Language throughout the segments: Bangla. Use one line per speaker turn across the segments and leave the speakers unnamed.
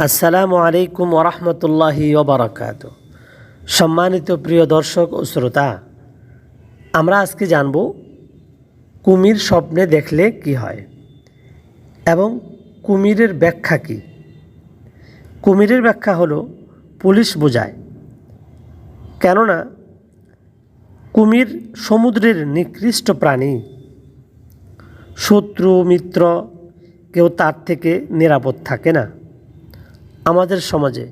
আসসালামু আলাইকুম ওরহমতুল্লাহি ওবরাকাত সম্মানিত প্রিয় দর্শক ও শ্রোতা, আমরা আজকে জানব কুমির স্বপ্নে দেখলে কি হয় এবং কুমিরের ব্যাখ্যা কি। কুমিরের ব্যাখ্যা হলো, পুলিশ বোঝায়। কেননা, কুমির সমুদ্রের নিকৃষ্ট প্রাণী। শত্রু, মিত্র কেউ তার থেকে নিরাপদ থাকে না। আমাদের সমাজে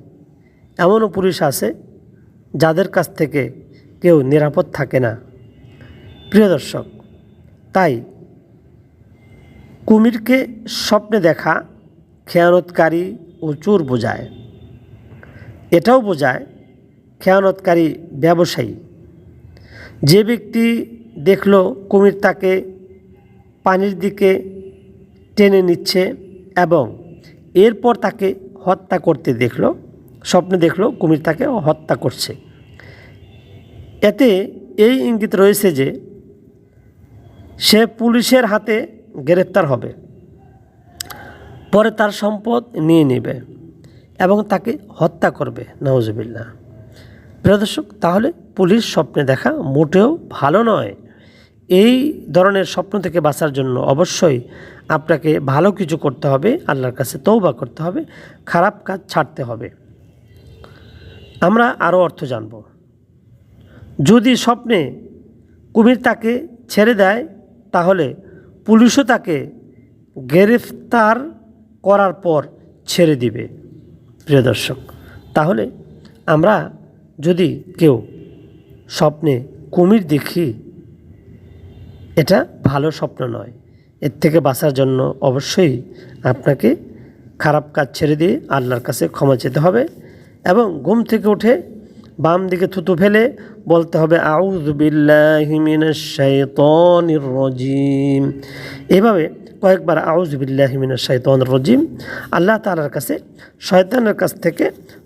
এমনও পুলিশ আছে যাদের কাছ থেকে কেউ নিরাপদ থাকে না। প্রিয় দর্শক, তাই কুমিরকে স্বপ্নে দেখা খেয়ানতকারী ও চোর বোঝায়। এটাও বোঝায় খেয়ানতকারী ব্যবসায়ী। যে ব্যক্তি দেখল কুমির তাকে পানির দিকে টেনে নিচ্ছে এবং এরপর তাকে হত্যা করতে দেখল, স্বপ্নে দেখল কুমির তাকে হত্যা করছে। এতে এই ইঙ্গিত রয়েছে যে সে পুলিশের হাতে গ্রেপ্তার হবে। পরে তার সম্পদ নিয়ে নেবে এবং তাকে হত্যা করবে নওয়াজবিল্লা প্রিয় দর্শক, তাহলে পুলিশ স্বপ্নে দেখা মোটেও ভালো নয়। এই ধরনের স্বপ্ন থেকে বাঁচার জন্য অবশ্যই আপনাকে ভালো কিছু করতে হবে, আল্লাহর কাছে তৌবা করতে হবে, খারাপ কাজ ছাড়তে হবে। আমরা আরও অর্থ জানব। যদি স্বপ্নে কুমির তাকে ছেড়ে দেয়, তাহলে পুলিশও তাকে গ্রেফতার করার পর ছেড়ে দিবে। প্রিয় দর্শক, তাহলে আমরা যদি কেউ স্বপ্নে কুমির দেখি এটা ভালো স্বপ্ন নয়। এর থেকে বাঁচার জন্য অবশ্যই আপনাকে খারাপ কাজ ছেড়ে দিয়ে আল্লাহর কাছে ক্ষমা চেতে হবে এবং ঘুম থেকে উঠে বাম দিকে থুতু ফেলে বলতে হবে রজিম। এভাবে কয়েকবার আউজবিল্লাহিমিনার শাইতন রজিম। আল্লাহ তালার কাছে শয়তানের কাছ থেকে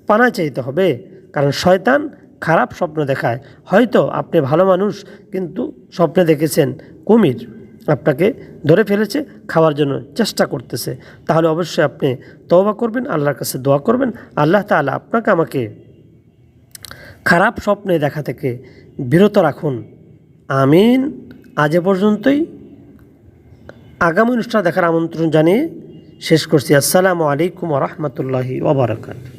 পানা চাইতে হবে। কারণ শয়তান খারাপ স্বপ্ন দেখায়। হয়তো আপনি ভালো মানুষ, কিন্তু স্বপ্নে দেখেছেন কুমির আপনাকে ধরে ফেলেছে, খাওয়ার জন্য চেষ্টা করতেছে। তাহলে অবশ্যই আপনি তওবা করবেন, আল্লাহর কাছে দোয়া করবেন। আল্লাহ তাআলা আপনাকে আমাকে খারাপ স্বপ্নে দেখা থেকে বিরত রাখুন। আমিন। আজ এ পর্যন্তই। আগামী অনুষ্ঠান দেখার আমন্ত্রণ জানিয়ে শেষ করছি। আসসালামু আলাইকুম রহমতুল্লাহি ওবরাকাত